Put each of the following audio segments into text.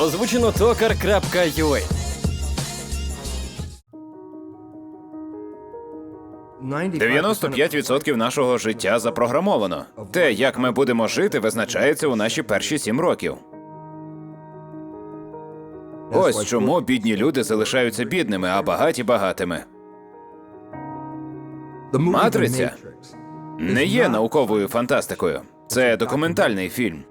Озвучено токар.ua 95% нашого життя запрограмовано. Те, як ми будемо жити, визначається у наші перші сім років. Ось чому бідні люди залишаються бідними, а багаті багатими. Матриця Не є науковою фантастикою. Це документальний фільм.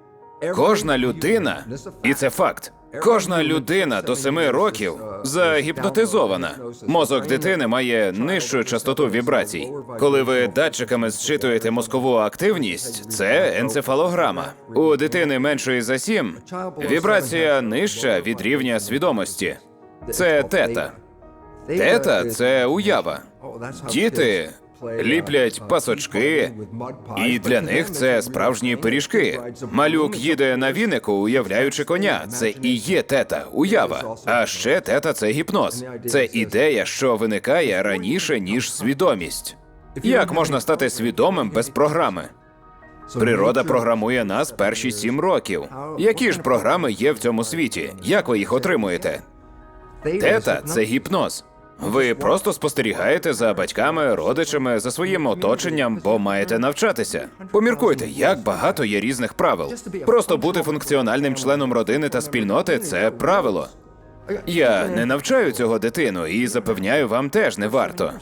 Кожна людина, і це факт. Кожна людина до семи років загіпнотизована. Мозок дитини має нижчу частоту вібрацій. Коли ви датчиками зчитуєте мозкову активність, це енцефалограма. У дитини меншої за сім вібрація нижча від рівня свідомості. Це тета. Тета це уява. Діти ліплять пасочки, і для них це справжні пиріжки. Малюк їде на вінику, уявляючи коня. Це і є тета, уява. А ще тета це гіпноз. Це ідея, що виникає раніше, ніж свідомість. Як можна стати свідомим без програми? Природа програмує нас перші сім років. Які ж програми є в цьому світі? Як ви їх отримуєте? Тета це гіпноз. Ви просто спостерігаєте за батьками, родичами, за своїм оточенням, бо маєте навчатися. Поміркуйте, як багато є різних правил. Просто бути функціональним членом родини та спільноти це правило. Я не навчаю цього дитину і запевняю, вам теж не варто.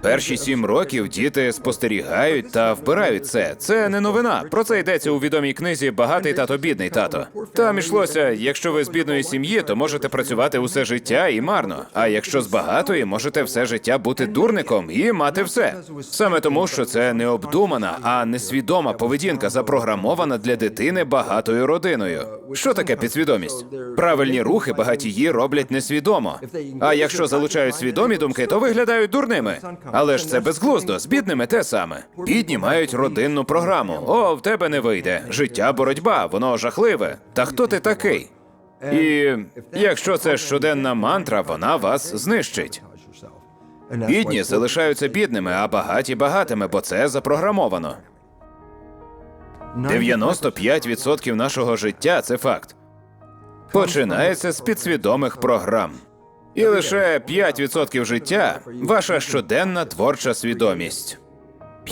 Перші сім років діти спостерігають та вбирають це. Це не новина. Про це йдеться у відомій книзі Багатий тато, бідний тато. Там ішлося, якщо ви з бідної сім'ї, то можете працювати усе життя і марно. А якщо з багатої, можете все життя бути дурником і мати все. Саме тому, що це не обдумана, а несвідома поведінка, запрограмована для дитини багатою родиною. Що таке підсвідомість? Правильні рухи багатії роблять несвідомо. А якщо залучають свідомі думки, то виглядають дурними. Але ж це безглуздо, з бідними те саме. Бідні мають родинну програму. О, в тебе не вийде. Життя боротьба, воно жахливе. Та хто ти такий? І якщо це щоденна мантра, вона вас знищить. Бідні залишаються бідними, а багаті багатими, бо це запрограмовано. 95% нашого життя це факт. Починається з підсвідомих програм. І лише 5% життя ваша щоденна творча свідомість.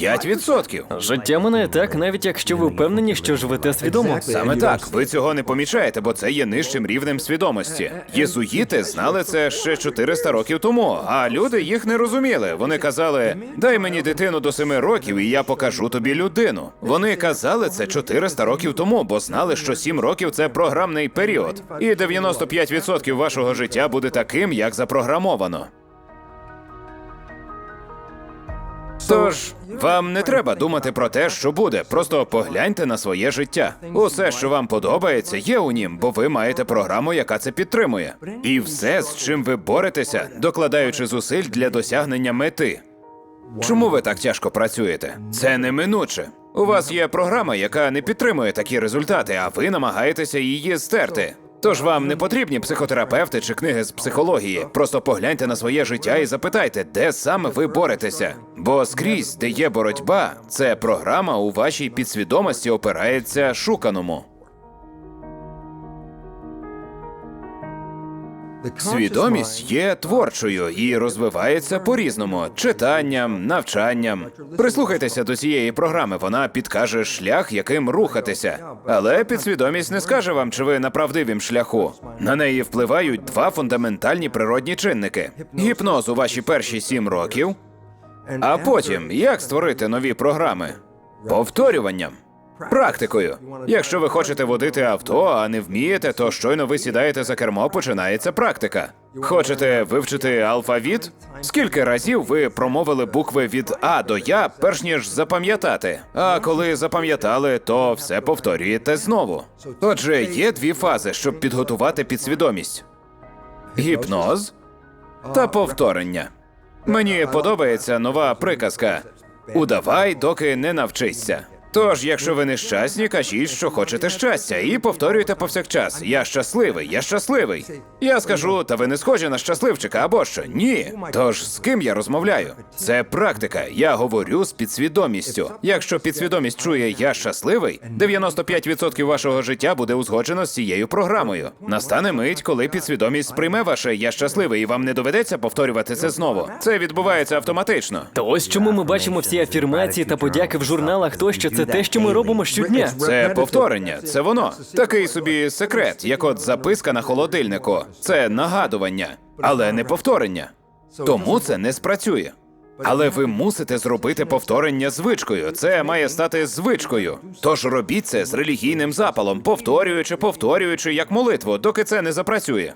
5%! Життя минає так, навіть якщо ви впевнені, що живете свідомо. Саме так, ви цього не помічаєте, бо це є нижчим рівнем свідомості. Єзуїти знали це ще 400 років тому, а люди їх не розуміли. Вони казали: дай мені дитину до 7 років, і я покажу тобі людину. Вони казали це 400 років тому, бо знали, що 7 років це програмний період, і 95% вашого життя буде таким, як запрограмовано. Тож вам не треба думати про те, що буде. Просто погляньте на своє життя. Усе, що вам подобається, є у нім, бо ви маєте програму, яка це підтримує. І все, з чим ви боретеся, докладаючи зусиль для досягнення мети. Чому ви так тяжко працюєте? Це неминуче. У вас є програма, яка не підтримує такі результати, а ви намагаєтеся її стерти. Тож вам не потрібні психотерапевти чи книги з психології. Просто погляньте на своє життя і запитайте, де саме ви боретеся. Бо скрізь, де є боротьба, це програма у вашій підсвідомості опирається шуканому. Свідомість є творчою і розвивається по-різному читанням, навчанням. Прислухайтеся до цієї програми, вона підкаже шлях, яким рухатися. Але підсвідомість не скаже вам, чи ви на правдивім шляху. На неї впливають два фундаментальні природні чинники: гіпноз у ваші перші сім років, а потім як створити нові програми? Повторюванням. Практикою. Якщо ви хочете водити авто, а не вмієте, то щойно ви сідаєте за кермо, починається практика. Хочете вивчити алфавіт? Скільки разів ви промовили букви від А до Я, перш ніж запам'ятати? А коли запам'ятали, то все повторюєте знову. Отже, є дві фази, щоб підготувати підсвідомість: гіпноз та повторення. Мені подобається нова приказка: удавай, доки не навчишся. Тож, якщо ви нещасні, кажіть, що хочете щастя, і повторюйте повсякчас: Я щасливий, я щасливий. Я скажу, та ви не схожі на щасливчика або що? Ні. Тож з ким я розмовляю? Це практика. Я говорю з підсвідомістю. Якщо підсвідомість чує я щасливий, 95% вашого життя буде узгоджено з цією програмою. Настане мить, коли підсвідомість сприйме ваше я щасливий, і вам не доведеться повторювати це знову. Це відбувається автоматично. То ось чому ми бачимо всі афірмації та подяки в журналах тощо. Це те, що ми робимо щодня. Це повторення, це воно. Такий собі секрет, як от записка на холодильнику. Це нагадування, але не повторення. Тому це не спрацює. Але ви мусите зробити повторення звичкою. Це має стати звичкою. Тож робіть це з релігійним запалом, повторюючи, повторюючи як молитву, доки це не запрацює.